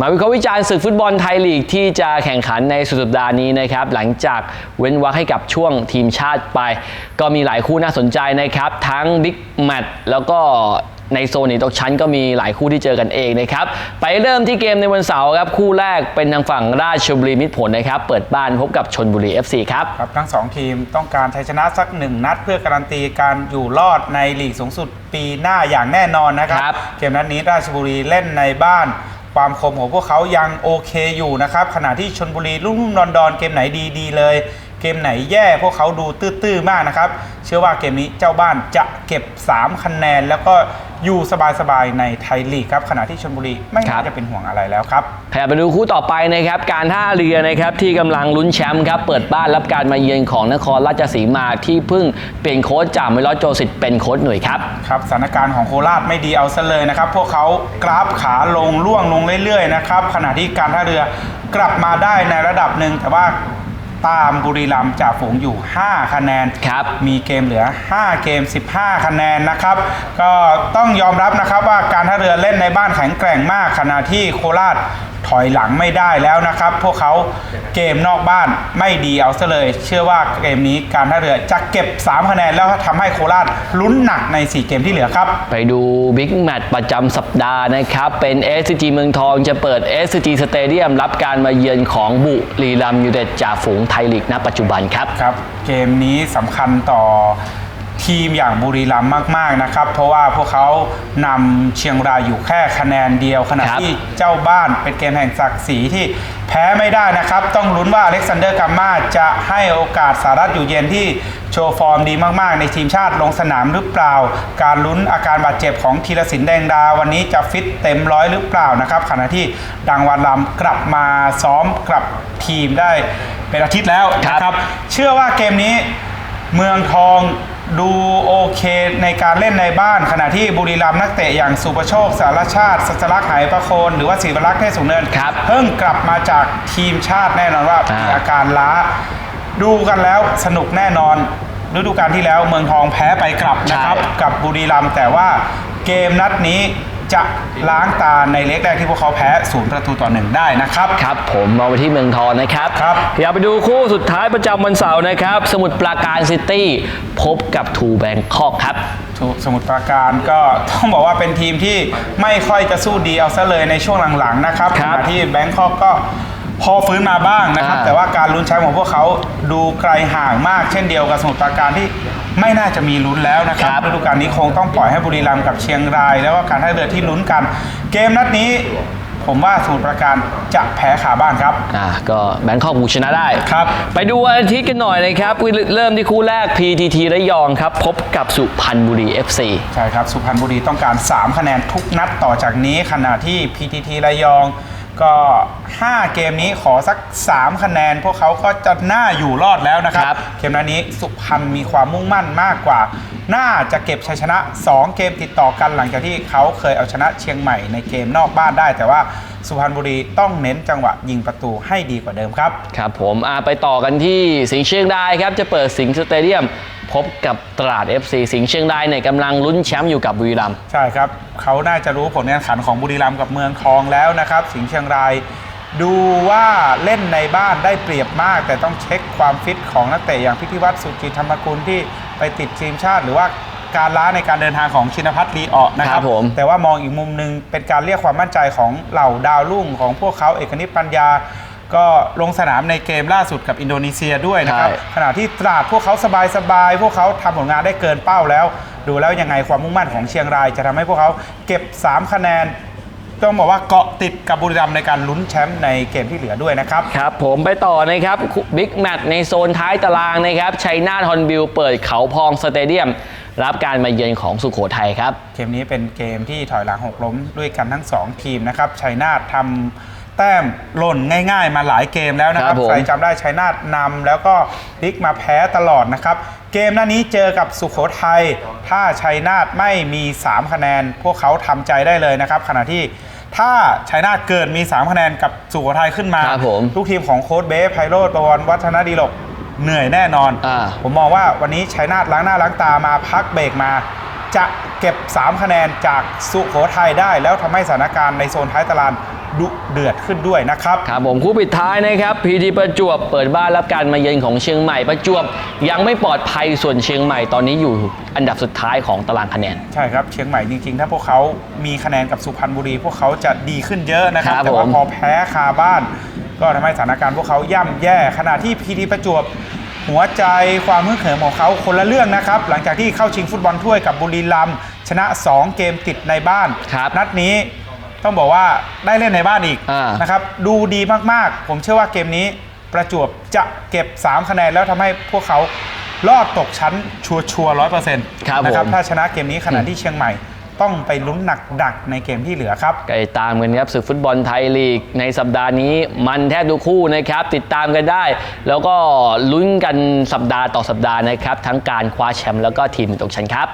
มาวิเคราะห์วิจารณ์ศึกฟุตบอลไทยลีกที่จะแข่งขันในสุดสัปดาห์นี้นะครับ หลังจากเว้นวรรคให้กับช่วงทีมชาติไป ก็มีหลายคู่น่าสนใจนะครับ ทั้งบิ๊กแมตช์แล้วก็ในโซนหนีตกชั้นก็มีหลายคู่ที่เจอกันเองนะครับ ไปเริ่มที่เกมในวันเสาร์ครับ คู่แรกเป็นทางฝั่งราชบุรีมิตรผลนะครับ เปิดบ้านพบกับชนบุรี FC ครับครับ ทั้งสองทีมต้องการชัยชนะสักหนึ่งนัดเพื่อการันตีการอยู่รอดในลีกสูงสุดปีหน้าอย่างแน่นอนนะครับครับเกมนัดนี้ราชบุรีเล่นในบ้าน ความคมของพวกเขายังโอเคอยู่นะครับขณะที่ชนบุรีรุ่มๆดอนดอนๆเกมไหนดีๆเลย เกมไหนแย่พวกเขาดูตื้อๆมากนะครับ เชื่อว่าเกมนี้เจ้าบ้านจะเก็บ 3 คะแนน แล้วก็อยู่สบายๆในไทยลีกครับขณะที่ชนบุรีไม่ครัน่าบจะเป็นห่วงอะไรแล้วครับขยับไปดูคู่ต่อไปนะครับ การท่าเรือนะครับที่กำลังลุ้นแชมป์ครับเปิดบ้านรับการมาเยือนของนครราชสีมาที่เพิ่งเปลี่ยนโค้ชจากเมลอสโจสิตเป็นโค้ชหน่วยครับครับสถานการณ์ของโคราชไม่ดีเอาซะเลยนะครับ พวกเขากราฟขาลงล่วงลงเรื่อยๆนะครับขณะที่การท่าเรือ กลับมาได้ในระดับหนึ่งแต่ว่า ตามบุรีรัมย์จ่าฝูงอยู่ 5 คะแนน ครับมีเกมเหลือ 5 เกม 15 คะแนนนะครับ ก็ต้องยอมรับนะครับว่าการท่าเรือเล่นในบ้านแข็งแกร่งมากขณะที่โคราช ถอยหลังไม่ได้แล้วนะครับ พวกเขาเกมนอกบ้านไม่ดีเอาซะเลย เชื่อว่าเกมนี้การท่าเรือจะเก็บ 3 คะแนนแล้วทำให้โคราชลุ้นหนักใน 4 เกมที่เหลือครับ ไปดูบิ๊กแมตช์ประจำสัปดาห์นะครับ เป็น SCG เมืองทองจะเปิด SCG Stadium รับการมาเยือนของบุรีรัมย์ยูไนเต็ดจ่าฝูงไทยลีกณปัจจุบันครับครับ เกมนี้สำคัญต่อ ทีมอย่างบุรีรัมย์มาก ๆ นะครับ เพราะว่าพวกเขานำเชียงรายอยู่แค่คะแนนเดียวขณะครับที่เจ้าบ้านเป็นเกมแห่งศักดิ์ศรีที่แพ้ไม่ได้นะครับ ต้องลุ้นว่าอเล็กซานเดอร์กัมมาจะให้โอกาสสารัตอยู่เย็นที่โชว์ฟอร์มดีมาก ๆ ในทีมชาติลงสนามหรือเปล่า การลุ้นอาการบาดเจ็บของธีรศิลป์แดงดา วันนี้จะฟิตเต็มร้อยหรือเปล่านะครับขณะที่ดังวันลำกลับมาซ้อมกลับทีมได้เป็นอาทิตย์แล้วครับนะครับ เชื่อว่าเกมนี้เมืองทอง ดูโอเคในการเล่นในบ้าน ขณะที่บุรีรัมย์นักเตะอย่างสุประโชคสารชาติ สัจลักษณ์ไหประโคน หรือว่าศิวรักษ์เทศสูงเนินครับเพิ่งกลับมาจากทีมชาติแน่นอนว่าอ่ามีมีอาการล้า ดูกันแล้วสนุกแน่นอนฤดูกาลที่แล้วเมืองทองแพ้ไปกลับนะครับ กับบุรีรัมย์แต่ว่าเกมนัดนี้ จะล้างตาในเล็กแรกที่พวกเขาแพ้ศูนย์ประตูต่อหนึ่งได้นะครับ ครับผมมองไปที่เมืองทองนะครับครับอยากไปดูคู่สุดท้ายประจำวันเสาร์นะครับ สมุทรปราการซิตี้พบกับทูแบงคอกครับถูกสมุทรปราการก็ต้องบอกว่าเป็นทีมที่ไม่ค่อยจะสู้ดีเอาซะเลยในช่วงหลังๆนะครับคขรับณะที่แบงคอกก็ พอฟื้นมาบ้างนะครับ อ่าแต่ว่าการลุ้นแชมป์ของพวกเขาดูไกลห่างมาก เช่นเดียวกับสมุทรปราการที่ไม่น่าจะมีลุ้นแล้วนะครับครับ ฤดูกาลนี้คงต้องปล่อยให้บุรีรัมย์กับเชียงราย แล้วก็การท่าเรือที่ลุ้นกัน เกมนัดนี้ ผมว่าสมุทรปราการจะแพ้ขาบ้านครับ อ่าก็แบงคอกบุกชนะได้ ครับ ไปดูวันอาทิตย์กันหน่อยนะครับเริ่มที่คู่แรก PTT ระยองครับ พบกับสุพรรณบุรี FC ใช่ครับ สุพรรณบุรีต้องการ 3 คะแนนทุกนัดต่อจากนี้ขณะที่ PTT ระยอง ก็ 5 เกมนี้ขอสัก 3 คะแนน พวกเขาก็จะน่าอยู่รอดแล้วนะครับครับเกมนัดนี้สุพรรณมีความมุ่งมั่นมากกว่า น่าจะเก็บชัยชนะ 2 เกมติดต่อกันหลังจากที่เขาเคยเอาชนะเชียงใหม่ในเกมนอกบ้านได้ แต่ว่าสุพรรณบุรีต้องเน้นจังหวะยิงประตูให้ดีกว่าเดิมครับ ครับผมอ่าไปต่อกันที่สิงห์เชียงรายครับจะเปิดสิงห์สเตเดียม พบกับตราด FC สิงห์เชียงรายเนี่ยกำลังลุ้นแชมป์อยู่กับบุรีรัมย์ใช่ครับ เขาน่าจะรู้ผลการแข่งขันของบุรีรัมย์กับเมืองทองแล้วนะครับ สิงห์เชียงราย ดูว่าเล่นในบ้านได้เปรียบมาก แต่ต้องเช็คความฟิตของนักเตะอย่างพิธิวัตรสุจิตธรรมกุลที่ไปติดทีมชาติ หรือว่าการล้าในการเดินทางของชินพัฒน์ลีออกนะคครัรับบผมแต่ว่ามองอีกมุมหนึ่งเป็นการเรียกความมั่นใจของเหล่าดาวรุ่งของพวกเขาเอกนิตปัญญา ก็ลงสนามในเกมล่าสุดกับอินโดนีเซียด้วยนะครับ ใช่ ขณะที่ตราดพวกเขาสบายๆ พวกเขาทำผลงานได้เกินเป้าแล้ว ดูแล้วยังไงความมุ่งมั่นของเชียงราย จะทำให้พวกเขาเก็บ 3 คะแนน ต้องบอกว่าเกาะติดกับบุรีรัมย์ในการลุ้นแชมป์ในเกมที่เหลือด้วยนะครับ ครับผมไปต่อนะครับบิ๊กแมตช์ในโซนท้ายตารางนะครับชัยนาทฮอนบิลเปิดเขาพองสเตเดียม รับการมาเยือนของสุโขทัยครับ เกมนี้เป็นเกมที่ถอยหลังหกล้มด้วยกันทั้ง 2 ทีมนะครับ ชัยนาททำ แต้มหล่นง่ายๆ มาหลายเกมแล้วนะครับ ครับผม ใครจำได้ชัยนาทนำแล้วก็พลิกมาแพ้ตลอดนะครับ เกมหน้านี้เจอกับสุโขทัยถ้าชัยนาทไม่มี 3 คะแนน พวกเขาทำใจได้เลยนะครับ ขณะที่ถ้าชัยนาทเกิดมี 3 คะแนนกับสุโขทัยขึ้นมา ครับผมลูกทีมของโค้ชเบฟไพโรดประวันวัฒนดีหลกเหนื่อยแน่นอน อ่า ผมมองว่าวันนี้ชัยนาทล้างหน้าล้างตามาพักเบรกมา จะเก็บ 3 คะแนนจากสุโขทัยได้ แล้วทำให้สถานการณ์ในโซนท้ายตาราง ดุเดือดขึ้นด้วยนะครับ ครับผมคู่ปิดท้ายนะครับพีทีประจวบเปิดบ้านรับการมาเยือนของเชียงใหม่ประจวบ ยังไม่ปลอดภัยส่วนเชียงใหม่ตอนนี้อยู่อันดับสุดท้ายของตารางคะแนน ใช่ครับเชียงใหม่จริงๆ ถ้าพวกเขามีคะแนนกับสุพรรณบุรี พวกเขาจะดีขึ้นเยอะนะครับครับแต่ว่าผมพอแพ้คาบ้าน ก็ทำให้สถานการณ์พวกเขาย่ำแย่ขณะที่พีทีประจวบหัวใจความฮึกเหิมของเขาคนละเรื่องนะครับ หลังจากที่เข้าชิงฟุตบอลถ้วยกับบุรีรัมย์ชนะ 2 เกมติดในบ้านครับนัดนี้ ต้องบอกว่าได้เล่นในบ้านอีกอ่าน นะครับดูดีมากๆ ผมเชื่อว่าเกมนี้ประจวบจะเก็บ 3 คะแนนแล้วทำให้พวกเขาลอดตกชั้นชัวร์ร้อยเปอร์เซ็นต์ครับนะครับผม ถ้าชนะเกมนี้ขณะที่เชียงใหม่ ต้องไปลุ้นหนักดักในเกมที่เหลือครับไก่ตามกันครับศึกฟุตบอลไทยลีก ในสัปดาห์นี้มันแทบทุกคู่นะครับ ติดตามกันได้ แล้วก็ลุ้นกันสัปดาห์ต่อสัปดาห์นะครับ ทั้งการคว้าแชมป์แล้วก็ทีมตกชั้นครับ